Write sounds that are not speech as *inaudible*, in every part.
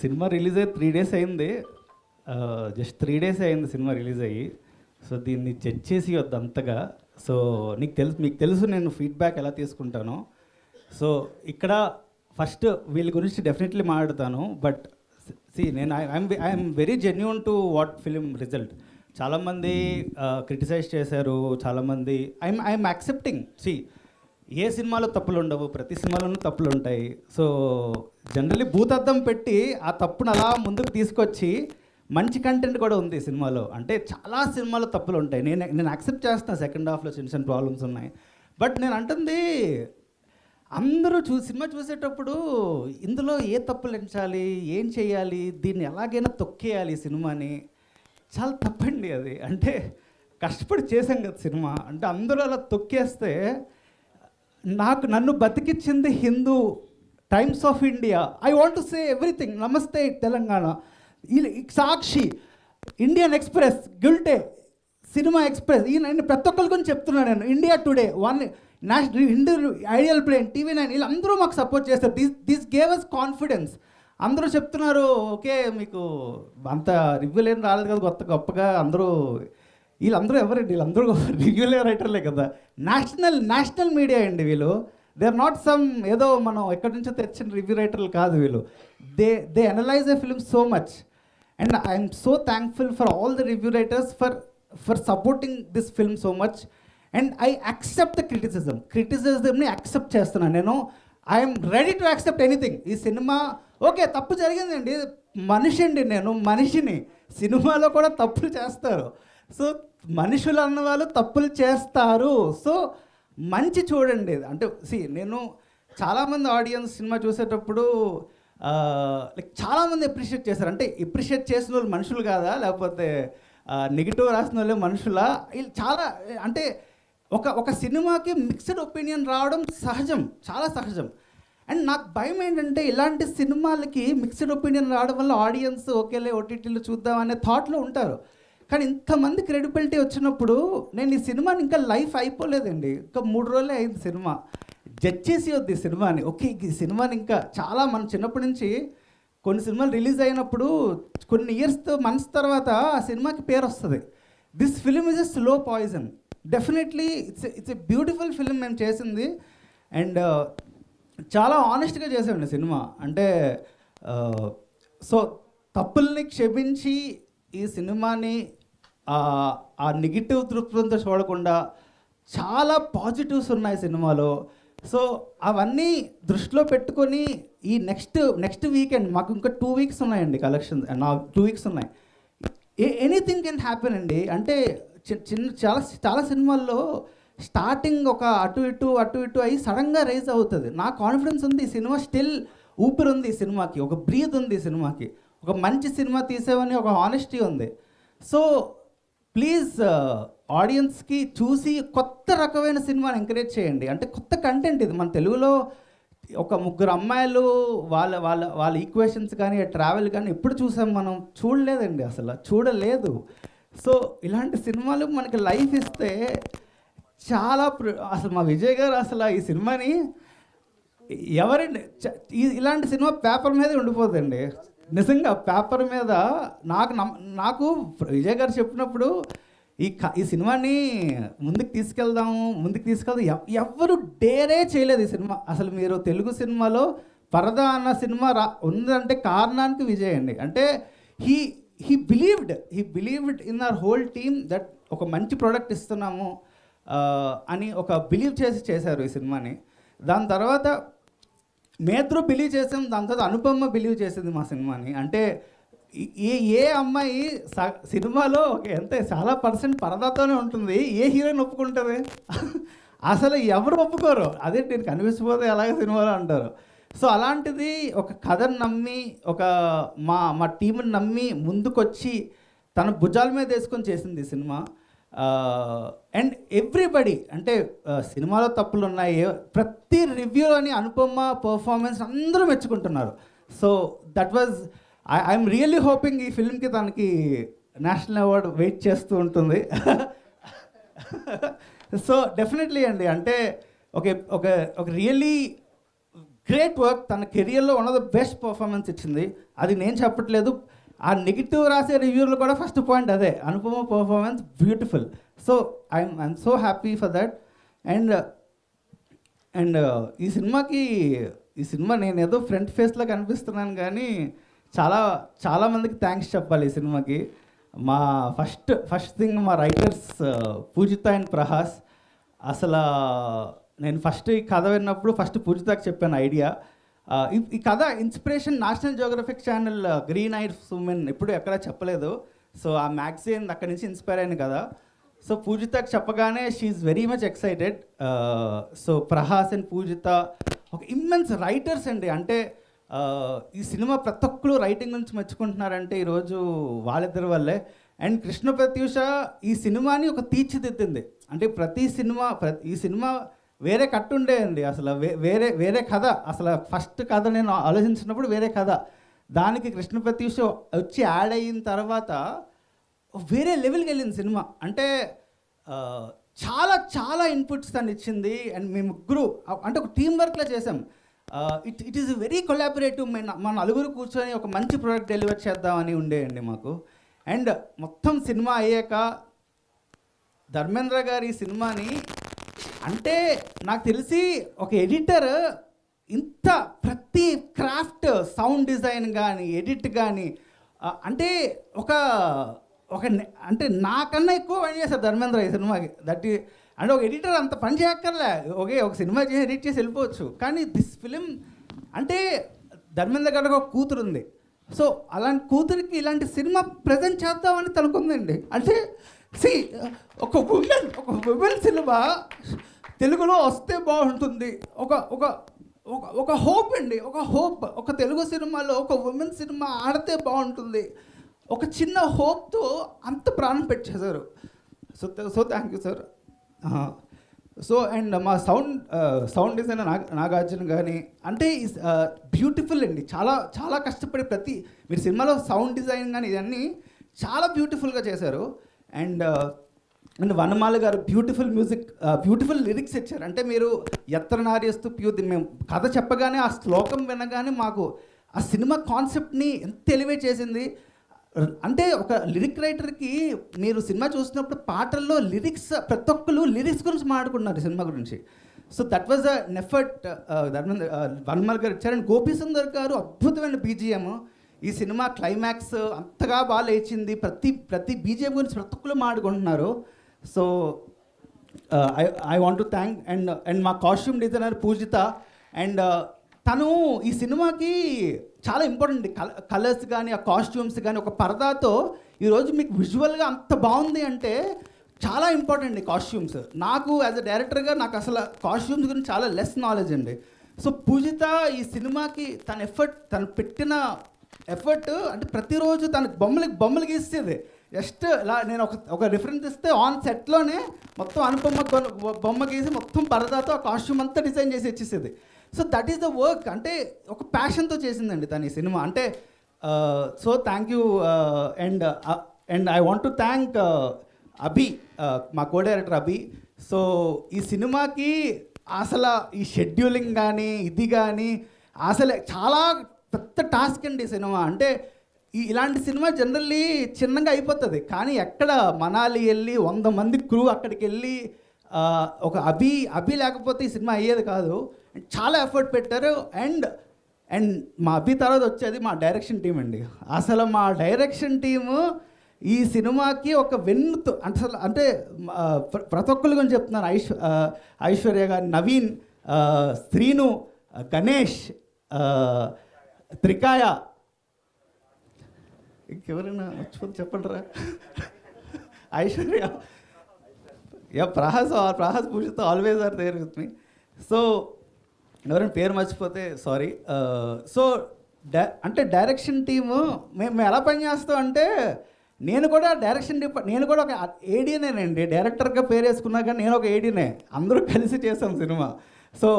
Cinema release అయ్యి three days అయింది. Just three days అయింది సినిమా రిలీజ్ అయ్యి. సో దీన్ని జడ్జ్ చేసి వద్దు అంతగా. సో నీకు తెలుసు మీకు తెలుసు నేను ఫీడ్బ్యాక్ ఎలా తీసుకుంటానో. సో ఇక్కడ ఫస్ట్ వీళ్ళ గురించి డెఫినెట్లీ మాట్లాడతాను. బట్ సి నేను I'm I'm very genuine to what film result చాలామంది క్రిటిసైజ్ చేశారు. చాలామంది ఐఎమ్ ఐఎమ్ యాక్సెప్టింగ్ సి ఏ సినిమాలో తప్పులు ఉండవు ప్రతి సినిమాలోనూ తప్పులు ఉంటాయి. సో జనరల్లీ భూతద్దం పెట్టి ఆ తప్పును అలా ముందుకు తీసుకొచ్చి మంచి కంటెంట్ కూడా ఉంది సినిమాలో. అంటే చాలా సినిమాలో తప్పులు ఉంటాయి. నేను నేను యాక్సెప్ట్ చేస్తాను సెకండ్ హాఫ్లో చిన్న చిన్న ప్రాబ్లమ్స్ ఉన్నాయి. బట్ నేను అంటుంది అందరూ చూ సినిమా చూసేటప్పుడు ఇందులో ఏ తప్పులు ఎంచాలి ఏం చేయాలి దీన్ని ఎలాగైనా తొక్కేయాలి సినిమాని. చాలా తప్పండి అది. అంటే కష్టపడి చేశాం కదా సినిమా. అంటే అందరూ అలా తొక్కేస్తే నాకు నన్ను బతికిచ్చింది Hindu Times of India I want to say everything Namaste Telangana Sakshi Indian Express Gulte Cinema Express ఈ నేను ప్రతి ఒక్కరి గురించి చెప్తున్నాను నేను. India Today one national Hindu Idlebrain TV nine వీళ్ళందరూ మాకు సపోర్ట్ చేస్తారు. This this gave us confidence అందరూ చెప్తున్నారు ఓకే మీకు అంత రివ్యూలు ఏం రాలేదు కదా కొత్త గొప్పగా అందరూ వీళ్ళందరూ ఎవరండి? వీళ్ళందరూ *laughs* రివ్యూలే రైటర్లే కదా. నేషనల్ నేషనల్ మీడియా అండి వీళ్ళు. దే ఆర్ నాట్ సమ్ ఏదో మనం ఎక్కడి నుంచో తెచ్చిన రివ్యూ రైటర్లు కాదు వీళ్ళు. They they analyse a film so much and I'm so thankful for all the review writers for for supporting this film so much and I accept the criticism క్రిటిసిజంని accept చేస్తున్నాను నేను. I'm ready to accept anything ఈ cinema okay తప్పు జరిగిందండి. మనిషి అండి నేను మనిషిని. సినిమాలో కూడా తప్పులు చేస్తారు. సో మనుషులు అన్న వాళ్ళు తప్పులు చేస్తారు. సో మంచి చూడండి. అంటే సి నేను చాలామంది ఆడియన్స్ సినిమా చూసేటప్పుడు లైక్ చాలామంది అప్రిషియేట్ చేశారు అంటే అప్రిషియేట్ చేసిన వాళ్ళు మనుషులు కాదా? లేకపోతే నెగిటివ్ రాసిన వాళ్ళే మనుషులా? వీళ్ళు చాలా అంటే ఒక ఒక సినిమాకి మిక్స్డ్ ఒపీనియన్ రావడం సహజం. చాలా సహజం. అండ్ నాకు భయం ఏంటంటే ఇలాంటి సినిమాలకి మిక్స్డ్ ఒపీనియన్ రావడం వల్ల ఆడియన్స్ ఓకేలే ఓటీటీలో చూద్దాం అనే థాట్లో ఉంటారు. కానీ ఇంతమంది క్రెడిబిలిటీ వచ్చినప్పుడు నేను ఈ సినిమాని ఇంకా లైఫ్ అయిపోలేదండి. ఇంకా మూడు రోజులే అయింది సినిమా. జడ్జ్ చేసి వద్ది ఈ సినిమాని. ఓకే ఈ సినిమాని ఇంకా చాలా మన చిన్నప్పటి నుంచి కొన్ని సినిమాలు రిలీజ్ అయినప్పుడు కొన్ని ఇయర్స్ మంత్స్ తర్వాత ఆ సినిమాకి పేరు వస్తుంది. This film is a slow poison definitely it's it's a beautiful film మేము చేసింది. అండ్ uh, చాలా ఆనెస్ట్గా చేసామండి సినిమా. అంటే uh, సో తప్పుల్ని క్షమించి ఈ సినిమాని ఆ, ఆ నెగిటివ్ దృక్పథంతో చూడకుండా చాలా పాజిటివ్స్ ఉన్నాయి సినిమాలో. సో అవన్నీ దృష్టిలో పెట్టుకొని ఈ నెక్స్ట్ నెక్స్ట్ వీకెండ్ మాకు ఇంకా టూ వీక్స్ ఉన్నాయండి కలెక్షన్ నా టూ వీక్స్ ఉన్నాయి. ఎనీథింగ్ కెన్ హ్యాపెన్ అండి. అంటే చి- చిన్న చాలా చాలా సినిమాల్లో స్టార్టింగ్ ఒక అటు ఇటు అటు ఇటు అయ్యి సడన్గా రైజ్ అవుతుంది. నా కాన్ఫిడెన్స్ ఉంది. ఈ సినిమా స్టిల్ ఊపిరి ఉంది ఈ సినిమాకి. ఒక బ్రీత్ ఉంది ఈ సినిమాకి. ఒక మంచి సినిమా తీసేవని ఒక హానెస్టీ ఉంది. సో ప్లీజ్ ఆడియన్స్కి uh, చూసి కొత్త రకమైన సినిమాని ఎంకరేజ్ చేయండి. అంటే కొత్త కంటెంట్ ఇది. మన తెలుగులో ఒక ముగ్గురు అమ్మాయిలు వాళ్ళ వాళ్ళ వాళ్ళ ఈక్వేషన్స్ కానీ ట్రావెల్ కానీ ఎప్పుడు చూసాం మనం? చూడలేదండి అసలు. చూడలేదు. సో ఇలాంటి సినిమాలు మనకి లైఫ్ ఇస్తే చాలా ప్ర- అసలు మా విజయ్ గారు అసలు ఈ సినిమాని ఎవరండి? చ- ఈ- ఇలాంటి సినిమా పేపర్ మీదే ఉండిపోతుందండి నిజంగా పేపర్ మీద నాకు నాకు విజయ్ గారు చెప్పినప్పుడు ఈ క- ఈ సినిమాని ముందుకు తీసుకెళ్దాము ముందుకు తీసుకెళ్దాం ఎవ్వరు డేరే చేయలేదు ఈ సినిమా. అసలు మీరు తెలుగు సినిమాలో పరదా అన్న సినిమా రా ఉందంటే కారణానికి విజయ్ అండి. అంటే he he believed he believed in our whole team that ఒక మంచి ప్రోడక్ట్ ఇస్తున్నాము అని ఒక బిలీవ్ చేసి చేశారు ఈ సినిమాని. దాని తర్వాత మేత్రు బిలీవ్ చేసాం దాని తర్వాత అనుపమ బిలీవ్ చేసింది మా సినిమాని. అంటే ఈ- ఏ ఏ అమ్మాయి స- సినిమాలో ఒక ఎంత చాలా పర్సెంట్ పరదాతోనే ఉంటుంది. ఏ హీరోయిన్ ఒప్పుకుంటుంది? అసలు ఎవరు ఒప్పుకోరు? అదే నేను కనిపించకపోతే ఎలాగ సినిమాలో అంటారు. సో అలాంటిది ఒక కథను నమ్మి ఒక మా మా టీంని నమ్మి ముందుకొచ్చి తన భుజాల మీద వేసుకొని చేసింది ఈ సినిమా. అండ్ ఎవ్రీబడి అంటే సినిమాలో తప్పులు ఉన్నాయి ప్రతి రివ్యూలోని అనుపమ పర్ఫార్మెన్స్ అందరూ మెచ్చుకుంటున్నారు. So that was I'm really hoping ఈ ఫిల్మ్కి తనకి నేషనల్ అవార్డు వెయిట్ చేస్తూ ఉంటుంది. *laughs* సో డెఫినెట్లీ అండి అంటే ఒక ఒక ఒక రియల్లీ గ్రేట్ వర్క్ తన కెరియర్లో one of the best performance ఇచ్చింది. అది నేను చెప్పట్లేదు ఆ నెగిటివ్ రాసే రివ్యూలో కూడా ఫస్ట్ పాయింట్ అదే. Anupama performance beautiful so I'm I'm so happy for that and and ఈ సినిమాకి ఈ సినిమా నేను ఏదో ఫ్రంట్ ఫేస్లో కనిపిస్తున్నాను కానీ చాలా చాలామందికి థ్యాంక్స్ చెప్పాలి ఈ సినిమాకి. మా ఫస్ట్ ఫస్ట్ థింగ్ మా రైటర్స్ పూజిత అండ్ ప్రహాస్ అసలు నేను ఫస్ట్ ఈ కథ విన్నప్పుడు ఫస్ట్ పూజితకి చెప్పాను ఐడియా ఈ కథ inspiration National Geographic channel green eyed women ఎప్పుడు ఎక్కడ చెప్పలేదు. సో ఆ మ్యాగజైన్ అక్కడి నుంచి ఇన్స్పైర్ అయింది కదా. సో పూజితకు చెప్పగానే she very much excited so Prahas and Pujitha ఒక ఇమ్మెన్స్ రైటర్స్ అండి. అంటే ఈ సినిమా ప్రతి ఒక్కరు రైటింగ్ నుంచి మెచ్చుకుంటున్నారంటే ఈరోజు వాళ్ళిద్దరి వల్లే. అండ్ కృష్ణ ప్రత్యూష ఈ సినిమాని ఒక తీర్చిదిద్దింది. అంటే ప్రతి సినిమా ప్రతి ఈ సినిమా వేరే కట్టు ఉండేయండి అసలు వేరే వేరే కథ. అసలు ఫస్ట్ కథ నేను ఆలోచించినప్పుడు వేరే కథ. దానికి కృష్ణ ప్రత్యూష వచ్చి యాడ్ అయిన తర్వాత వేరే లెవెల్కి వెళ్ళింది సినిమా. అంటే చాలా చాలా ఇన్పుట్స్ తను ఇచ్చింది. అండ్ మేము ముగ్గురు అంటే ఒక టీం వర్క్లో చేసాం it it is very collaborative. మేము మన నలుగురు కూర్చొని ఒక మంచి ప్రోడక్ట్ డెలివర్ చేద్దామని ఉండేయండి మాకు. అండ్ మొత్తం సినిమా అయ్యాక ధర్మేంద్ర గారి సినిమాని అంటే నాకు తెలిసి ఒక ఎడిటర్ ఇంత ప్రతి క్రాఫ్ట్ సౌండ్ డిజైన్ కానీ ఎడిట్ కానీ అంటే ఒక ఒక అంటే నాకన్నా ఎక్కువ పని చేశారు ధర్మేంద్ర ఈ సినిమాకి. దట్ అంటే ఒక ఎడిటర్ అంత పని చేయక్కర్లే. ఓకే ఒక సినిమా చేసి ఎడిట్ చేసి వెళ్ళిపోవచ్చు. కానీ దిస్ ఫిలిం అంటే ధర్మేంద్ర గారికి ఒక కూతురు ఉంది. సో అలాంటి కూతురికి ఇలాంటి సినిమా ప్రజెంట్ చేద్దామని తనుకుందండి. అంటే సి ఒక ఉమెన్ ఒక ఉమెన్ సినిమా తెలుగులో వస్తే బాగుంటుంది. ఒక ఒక ఒక ఒక హోప్ అండి. ఒక హోప్. ఒక తెలుగు సినిమాలో ఒక ఉమెన్ సినిమా ఆడితే బాగుంటుంది. ఒక చిన్న హోప్తో అంత ప్రాణం పెట్టేశారు. So so thank you sir so and మా sound sound designer Naga Nagarjuna కానీ అంటే బ్యూటిఫుల్ అండి. చాలా చాలా కష్టపడి ప్రతి మీరు సినిమాలో సౌండ్ డిజైన్ కానీ ఇవన్నీ చాలా బ్యూటిఫుల్గా చేశారు. అండ్ అండ్ వనమాల గారు బ్యూటిఫుల్ మ్యూజిక్ బ్యూటిఫుల్ లిరిక్స్ ఇచ్చారు. అంటే మీరు ఎత్తర నార్యస్తూ మేము కథ చెప్పగానే ఆ శ్లోకం వినగానే మాకు ఆ సినిమా కాన్సెప్ట్ని ఎంత ఎలివేట్ చేసింది. అంటే ఒక లిరిక్ రైటర్కి మీరు సినిమా చూసినప్పుడు పాటల్లో లిరిక్స్ ప్రతి ఒక్కరు లిరిక్స్ గురించి మాట్లాడుకున్నారు సినిమా గురించి. సో దట్ వాజ్ అ నెఫర్ట్ ధర్మేంద్ర వన్మల్ గారు ఇచ్చారు. అండ్ గోపీ సుందర్ గారు అద్భుతమైన బీజిఎం. ఈ సినిమా క్లైమాక్స్ అంతగా బాగా లేచింది. ప్రతి ప్రతి బీజిఎం గురించి ప్రతి ఒక్కరు మాట్లాడుకుంటున్నారు. So I I want to thank and and మా costume designer Pujitha and uh, తను ఈ సినిమాకి చాలా ఇంపార్టెంట్ కల కలర్స్ కానీ ఆ కాస్ట్యూమ్స్ కానీ ఒక పరదాతో ఈరోజు మీకు విజువల్గా అంత బాగుంది అంటే చాలా ఇంపార్టెంట్ కాస్ట్యూమ్స్ నాకు యాజ్ అ డైరెక్టర్గా నాకు అసలు కాస్ట్యూమ్స్ గురించి చాలా లెస్ నాలెడ్జ్ అండి. సో పూజిత ఈ సినిమాకి తన ఎఫర్ట్ తను పెట్టిన ఎఫర్ట్ అంటే ప్రతిరోజు తన బొమ్మలకి బొమ్మలు గీసేది జస్ట్ ఇలా నేను ఒక ఒక రిఫరెన్స్ ఇస్తే ఆన్ సెట్లోనే మొత్తం అనుపమ్మ బొమ్మ- బొమ్మ గీసి మొత్తం పరదాతో ఆ కాస్ట్యూమ్ అంతా డిజైన్ చేసి ఇచ్చేసేది so that is the work అంటే ఒక ప్యాషన్తో చేసిందండి తను ఈ సినిమా. అంటే so thank you and and I want to thank Abhi మా కో డైరెక్టర్ అభి. సో ఈ సినిమాకి అసలు ఈ షెడ్యూలింగ్ కానీ ఇది కానీ అసలు చాలా పెద్ద టాస్క్ అండి ఈ సినిమా. అంటే ఈ ఇలాంటి సినిమా జనరల్లీ చిన్నగా అయిపోతుంది. కానీ ఎక్కడ మనాలి వెళ్ళి వంద మంది క్రూ అక్కడికి వెళ్ళి ఒక అభి అభి లేకపోతే ఈ సినిమా అయ్యేది కాదు. చాలా ఎఫర్ట్ పెట్టారు. అండ్ అండ్ మా అభి తర్వాత వచ్చేది మా డైరెక్షన్ టీం అండి. అసలు మా డైరెక్షన్ టీము ఈ సినిమాకి ఒక వెన్నుతో అంటే అసలు అంటే ప్ర- ప్రతి ఒక్కరి గురించి చెప్తున్నాను ఐశ్వ ఐశ్వర్య గారు నవీన్ శ్రీను గణేష్ త్రికాయ ఇంకెవరైనా మర్చిపోతే చెప్పండిరా. Aishwarya. Yeah Prahas Prahas పూజితో always are there with me so ఎవరైనా పేరు మర్చిపోతే సారీ సో డై అంటే డైరెక్షన్ టీము మేము మేము ఎలా పనిచేస్తాం అంటే నేను కూడా డైరెక్షన్ డిపా నేను కూడా ఒక ఏడీనేనండి డైరెక్టర్గా పేరు వేసుకున్నా కానీ నేను ఒక ఏడీనే అందరూ కలిసి చేసాం cinema. So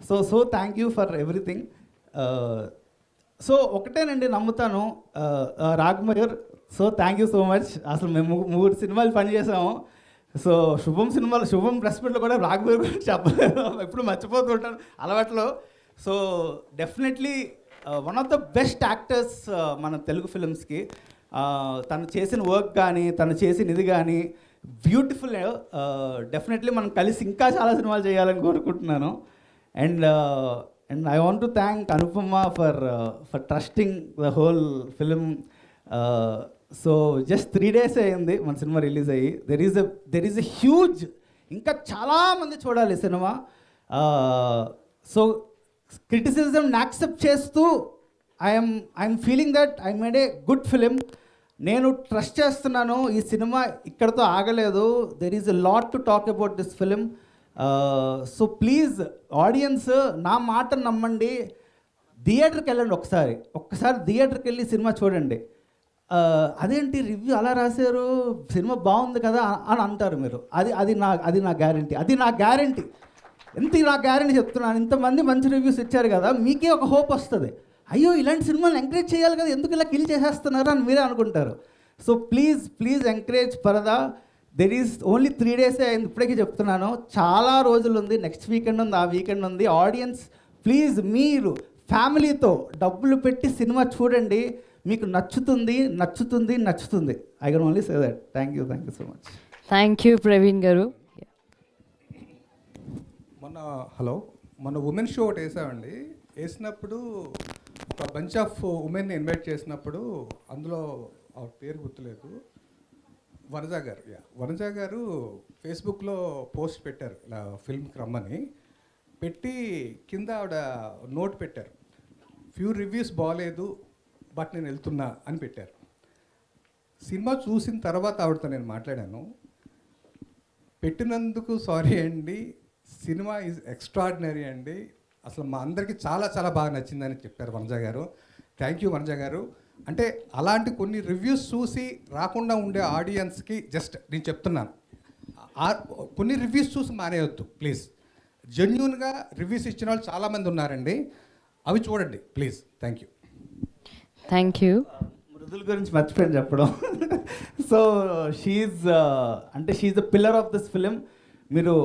so so thank you for everything so ఒకటేనండి నమ్ముతాను. Rag Mayur so thank you so much అసలు మేము మూడు సినిమాలు పనిచేసాము సో శుభం సినిమాలు శుభం ప్రెస్ మీట్లో కూడా రాఘవేల్ గురించి చెప్పలేదు. ఎప్పుడు మర్చిపోతుంటాను అలవాట్లో. So definitely one of the best actors మన తెలుగు ఫిలిమ్స్కి తను చేసిన వర్క్ కానీ తను చేసిన ఇది కానీ బ్యూటిఫుల్ డెఫినెట్లీ మనం కలిసి ఇంకా చాలా సినిమాలు చేయాలని కోరుకుంటున్నాను. And and I want to thank Anupama for for trusting the whole film so just three days అయింది మన సినిమా రిలీజ్ అయ్యి. There is a there is a huge ఇంకా చాలామంది చూడాలి సినిమా సో క్రిటిసిజం యాక్సెప్ట్ చేస్తూ I'm I'm feeling that I made a good film నేను trust చేస్తున్నాను ఈ సినిమా ఇక్కడతో ఆగలేదు. There is a lot to talk about this film so please audience నా మాట నమ్మండి. థియేటర్కి వెళ్ళండి ఒకసారి. ఒక్కసారి థియేటర్కి వెళ్ళి సినిమా చూడండి. అదేంటి రివ్యూ అలా రాశారు? సినిమా బాగుంది కదా అని అంటారు మీరు. అది అది నా అది నా గ్యారంటీ అది నా గ్యారంటీ ఎంత నా గ్యారంటీ చెప్తున్నాను. ఇంతమంది మంచి రివ్యూస్ ఇచ్చారు కదా మీకే ఒక హోప్ వస్తుంది. అయ్యో ఇలాంటి సినిమాలు ఎంకరేజ్ చేయాలి కదా ఎందుకు ఇలా కిల్ చేసేస్తున్నారు అని మీరే అనుకుంటారు. So please please encourage Paradha. There is only three డేసే అయింది ఇప్పటికీ చెప్తున్నాను. చాలా రోజులు ఉంది. నెక్స్ట్ వీకెండ్ ఉంది ఆ వీకెండ్ ఉంది. ఆడియన్స్ ప్లీజ్ మీరు ఫ్యామిలీతో డబ్బులు పెట్టి సినిమా చూడండి. మీకు నచ్చుతుంది నచ్చుతుంది నచ్చుతుంది. I can only say that thank you thank you so much thank you Praveen గారు మొన్న హలో మొన్న ఉమెన్ షో ఒకటి వేసామండి. వేసినప్పుడు ఒక బంచ్ ఆఫ్ ఉమెన్ని ఇన్వైట్ చేసినప్పుడు అందులో ఆవిడ పేరు గుర్తులేదు. వనజా గారు యా. వనజా గారు ఫేస్బుక్లో పోస్ట్ పెట్టారు ఇలా ఫిల్మ్కి రమ్మని పెట్టి కింద ఆవిడ నోట్ పెట్టారు. ఫ్యూ రివ్యూస్ బాగాలేదు బట్ నేను వెళ్తున్నా అని పెట్టారు. సినిమా చూసిన తర్వాత ఆవిడతో నేను మాట్లాడాను. పెట్టినందుకు సారీ అండి సినిమా ఈజ్ ఎక్స్ట్రాడినరీ అండి. అసలు మా అందరికీ చాలా చాలా బాగా నచ్చిందని చెప్పారు వనజ గారు. థ్యాంక్ యూ వనజ గారు. అంటే అలాంటి కొన్ని రివ్యూస్ చూసి రాకుండా ఉండే ఆడియన్స్కి జస్ట్ నేను చెప్తున్నాను. కొన్ని రివ్యూస్ చూసి మానేయొద్దు ప్లీజ్ జెన్యున్గా రివ్యూస్ ఇచ్చిన వాళ్ళు చాలామంది ఉన్నారండి. అవి చూడండి please thank you thank you Mrudula గురించి మర్చిపోయాను చెప్పడం. సో షీఈ్ అంటే she the pillar of this film మీరు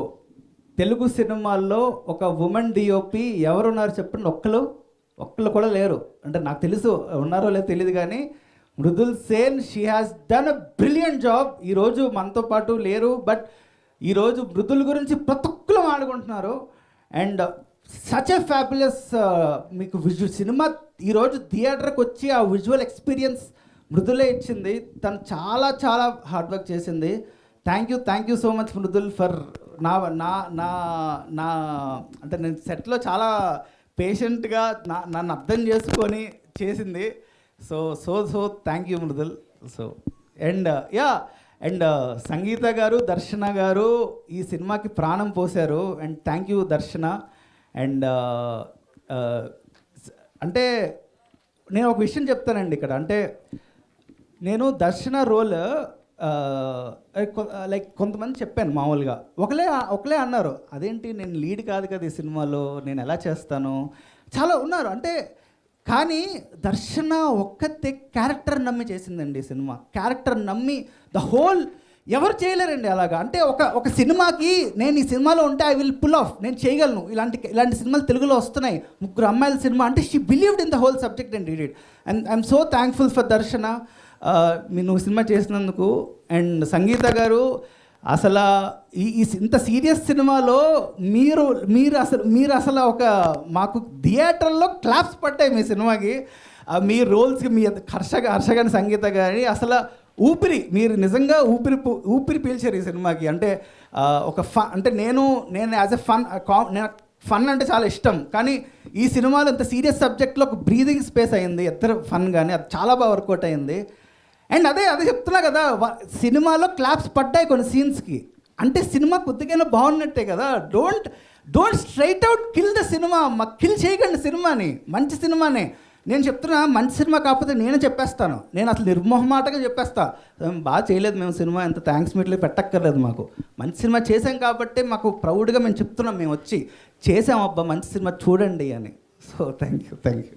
తెలుగు సినిమాల్లో ఒక ఉమెన్ డిఓపి ఎవరున్నారు చెప్పండి ఒక్కరు ఒక్కరు కూడా లేరు. అంటే నాకు తెలుసు ఉన్నారో లేదో తెలియదు కానీ Mridul Sen she has done a brilliant job ఈరోజు మనతో పాటు లేరు బట్ ఈరోజు మృదుల్ గురించి ప్రతి ఒక్కరు ఆడుకుంటున్నారు అండ్ సచ్ ఎ ఫ్యాబులస్ మీకు విజు సినిమా ఈరోజు థియేటర్కి వచ్చి ఆ విజువల్ ఎక్స్పీరియన్స్ మృదులే ఇచ్చింది. తను చాలా చాలా హార్డ్ వర్క్ చేసింది. Thank you thank you so much Mridul for నా నా నా నా అంటే నేను సెట్లో చాలా పేషెంట్గా నా నన్ను అర్థం చేసుకొని చేసింది. So so so thank you Mridul. So and yeah and Sangeetha గారు దర్శన గారు ఈ సినిమాకి ప్రాణం పోశారు. And thank you Darshana. And uh, uh, అంటే నేను ఒక విషయం చెప్తానండి ఇక్కడ. అంటే నేను దర్శన రోల్ లైక్ కొంతమంది చెప్పాను మామూలుగా. ఒకలే ఒకలే అన్నారు అదేంటి నేను లీడ్ కాదు కదా ఈ సినిమాలో నేను ఎలా చేస్తాను? చాలా ఉన్నారు. అంటే కానీ దర్శన ఒక్కతే క్యారెక్టర్ నమ్మి చేసిందండి ఈ సినిమా. క్యారెక్టర్ నమ్మి ద హోల్ ఎవరు చేయలేరండి అలాగా. అంటే ఒక ఒక సినిమాకి నేను ఈ సినిమాలో ఉంటే ఐ విల్ పుల్ ఆఫ్ నేను చేయగలను. ఇలాంటి ఇలాంటి సినిమాలు తెలుగులో వస్తున్నాయి. ముగ్గురు అమ్మాయిల సినిమా. అంటే she believed in the whole subject and read it and I'm so thankful for Darshana. నువ్వు సినిమా చేసినందుకు అండ్ సంగీత గారు అసలు ఈ ఇంత సీరియస్ సినిమాలో మీరు మీరు అసలు మీరు అసలు ఒక మాకు థియేటర్లో క్లాప్స్ పట్టాయి మీ సినిమాకి. మీ రోల్స్కి మీ హర్ష హర్షగాని సంగీత గారి అసలు ఊపిరి మీరు నిజంగా ఊపిరి ఊపిరి పీల్చారు ఈ సినిమాకి. అంటే ఒక ఫన్ అంటే నేను నేను యాజ్ ఎ ఫన్ నేను ఫన్ అంటే చాలా ఇష్టం. కానీ ఈ సినిమాలో ఇంత సీరియస్ సబ్జెక్ట్లో ఒక బ్రీదింగ్ స్పేస్ అయింది. ఇద్దరు ఫన్ కానీ అది చాలా బాగా వర్కౌట్ అయింది. అండ్ అదే అదే చెప్తున్నా కదా సినిమాలో క్లాప్స్ పడ్డాయి కొన్ని సీన్స్కి అంటే సినిమా కొద్దిగానే బాగున్నట్టే కదా. Don't don't straight out kill the cinema మా కిల్ చేయకండి సినిమాని. మంచి సినిమానే. నేను చెప్తున్నా మంచి సినిమా కాకపోతే నేనే చెప్పేస్తాను. నేను అసలు నిర్మోహమాటగా చెప్పేస్తా. బాగా చేయలేదు మేము సినిమా ఎంత థ్యాంక్స్ మీట్లో పెట్టక్కర్లేదు మాకు. మంచి సినిమా చేసాం కాబట్టి మాకు ప్రౌడ్గా మేము చెప్తున్నాం మేము వచ్చి చేసాం అబ్బా మంచి సినిమా చూడండి అని. So thank you thank you